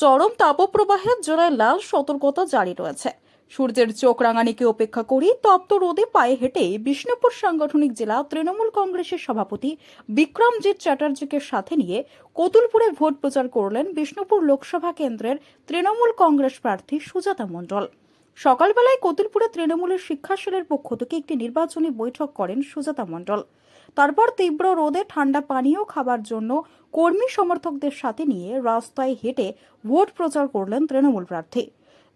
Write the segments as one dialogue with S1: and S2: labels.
S1: চরম তাপপ্রবাহের জোড়ায় লাল সতর্কতা জারি রয়েছে। সূর্যের চোখ রাঙানিকে উপেক্ষা করে তপ্ত রোদে পায়ে হেঁটে বিষ্ণুপুর সাংগঠনিক জেলা তৃণমূল কংগ্রেসের সভাপতি বিক্রমজিৎ চ্যাটার্জিকে সাথে নিয়ে কতুলপুরে ভোট প্রচার করলেন বিষ্ণুপুর লোকসভা কেন্দ্রের তৃণমূল কংগ্রেস প্রার্থী সুজাতা মণ্ডল। সকালবেলায় কতুলপুরে তৃণমূলের শিক্ষাশালের পক্ষ থেকে একটি নির্বাচনী বৈঠক করেন সুজাতা মণ্ডল। তারপর তীব্র রোদে ঠান্ডা পানীয় খাবার জন্য কর্মী সমর্থকদের সাথে নিয়ে রাস্তায় হেঁটে ভোট প্রচার করলেন তৃণমূল প্রার্থী।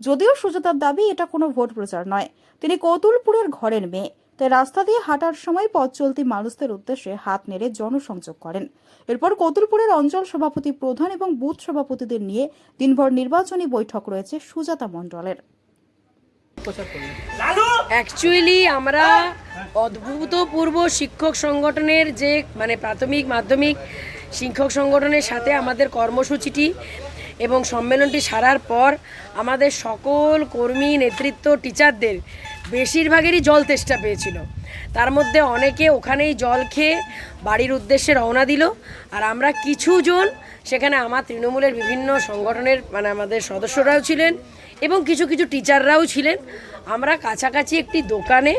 S1: যদিও সুজাতার দাবি, এটা কোনো ভোট প্রচার নয়। তিনি কতুলপুরের ঘরের মেয়ে। তাই রাস্তা দিয়ে হাঁটার সময় পথ চলতি মানুষদের উদ্দেশ্যে হাত নেড়ে জনসংযোগ করেন। এরপর কতুলপুরের অঞ্চল সভাপতি প্রধান এবং বুথ সভাপতিদের নিয়ে দিনভর নির্বাচনী বৈঠক রয়েছে সুজাতা মণ্ডলের।
S2: অ্যাকচুয়ালি আমরা অদ্ভুতপূর্ব শিক্ষক সংগঠনের যে মানে প্রাথমিক মাধ্যমিক শিক্ষক সংগঠনের সাথে আমাদের কর্মসূচিটি এবং সম্মেলনটি সারার পর আমাদের সকল কর্মী নেতৃত্ব টিচারদের বেশিরভাগেরই জল তেষ্টা পেয়েছিল। তার মধ্যে অনেকে ওখানেই জল খেয়ে বাড়ির উদ্দেশ্যে রওনা দিল আর আমরা কিছুজন সেখানে আমার তৃণমূলের বিভিন্ন সংগঠনের মানে আমাদের সদস্যরাও ছিলেন এবং কিছু কিছু টিচাররাও ছিলেন। আমরা কাছাকাছি একটি দোকানে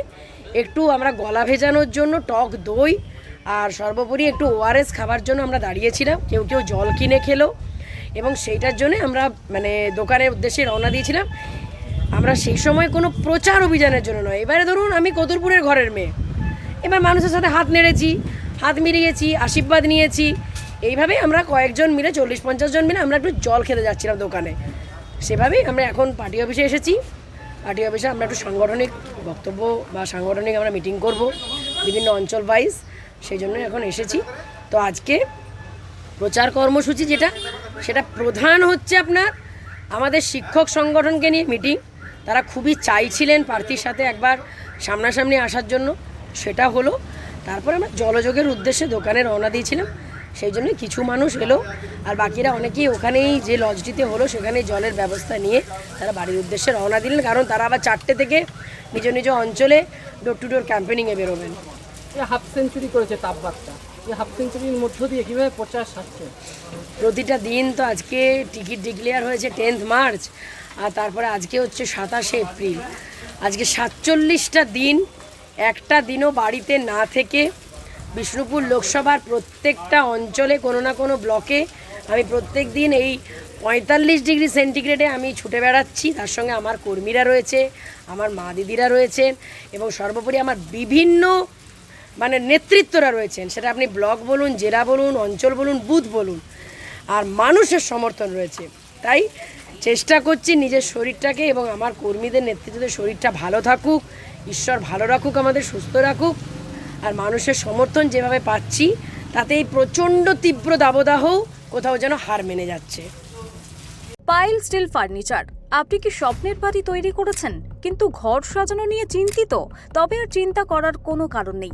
S2: একটু আমরা গলা ভেজানোর জন্য টক দই আর সর্বোপরি একটু ওআরএস খাবার জন্য আমরা দাঁড়িয়েছিলাম। কেউ কেউ জল কিনে খেলো এবং সেইটার জন্য আমরা মানে দোকানের উদ্দেশ্যে রওনা দিয়েছিলাম। আমরা সেই সময় কোনো প্রচার অভিযানের জন্য নয়। এবারে ধরুন আমি কতুরপুরের ঘরের মেয়ে। এবার মানুষের সাথে হাত নেড়েছি, হাত মিলিয়েছি, আশীর্বাদ নিয়েছি। এইভাবেই আমরা কয়েকজন মিলে চল্লিশ পঞ্চাশ জন মিলে আমরা একটু জল খেতে যাচ্ছিলাম দোকানে। সেভাবেই আমরা এখন পার্টি অফিসে এসেছি। পার্টি অফিসে আমরা একটু সাংগঠনিক বক্তব্য বা সাংগঠনিক আমরা মিটিং করব, বিভিন্ন অঞ্চল ওয়াইজ সেই জন্য এখন এসেছি। তো আজকে প্রচার কর্মসূচি যেটা, সেটা প্রধান হচ্ছে আপনার আমাদের শিক্ষক সংগঠনকে নিয়ে মিটিং তারা খুবই চাইছিলেন প্রার্থীর সাথে একবার সামনাসামনি আসার জন্য, সেটা হলো। তারপর আমরা জলযোগের উদ্দেশ্যে দোকানে রওনা দিয়েছিলাম। সেই জন্য কিছু মানুষ এলো। আর বাকিরা অনেকেই ওখানেই যে লজটিতে হলো সেখানে জলের ব্যবস্থা নিয়ে তারা বাড়ির উদ্দেশ্যে রওনা দিলেন। কারণ তারা আবার চারটে থেকে নিজ নিজ অঞ্চলে ডোর টু ডোর ক্যাম্পেনিংয়ে বেরোবেন।
S3: হাফ সেঞ্চুরি করেছে তাপমাত্রা। এই হাফ সেঞ্চুরির মধ্য দিয়ে কীভাবে প্রচার সারছে?
S2: প্রতিটা দিন তো আজকে টিকিট ডিক্লেয়ার হয়েছে টেন্থ মার্চ আর তারপরে আজকে হচ্ছে সাতাশে এপ্রিল আজকে সাতচল্লিশটা দিন একটা দিনও বাড়িতে না থেকে বিষ্ণুপুর লোকসভার প্রত্যেকটা অঞ্চলে কোনো না কোনো ব্লকে আমি প্রত্যেক দিন এই পঁয়তাল্লিশ ডিগ্রি সেন্টিগ্রেডে আমি ছুটে বেড়াচ্ছি। তার সঙ্গে আমার কর্মীরা রয়েছে, আমার মা দিদিরা রয়েছেন এবং সর্বোপরি আমার বিভিন্ন মানে নেতৃত্বরা রয়েছেন। সেটা আপনি ব্লক বলুন, জেলা বলুন, অঞ্চল বলুন, বুথ বলুন। আর মানুষের সমর্থন রয়েছে। তাই চেষ্টা করছি নিজের শরীরটাকে এবং আমার কর্মীদের নেতৃত্বে শরীরটা ভালো থাকুক, ঈশ্বর ভালো রাখুক, আমাদের সুস্থ রাখুক। আর মানুষের সমর্থন যেভাবে পাচ্ছি তাতে এই প্রচণ্ড তীব্র দাবদাহ কোথাও যেন হার মেনে যাচ্ছে।
S4: পাইল স্টিল ফার্নিচার। আপনি কি স্বপ্নের বাড়ি তৈরি করেছেন? কিন্তু ঘর সাজানো নিয়ে চিন্তিত। তবে আর চিন্তা করার কোনো কারণ নেই।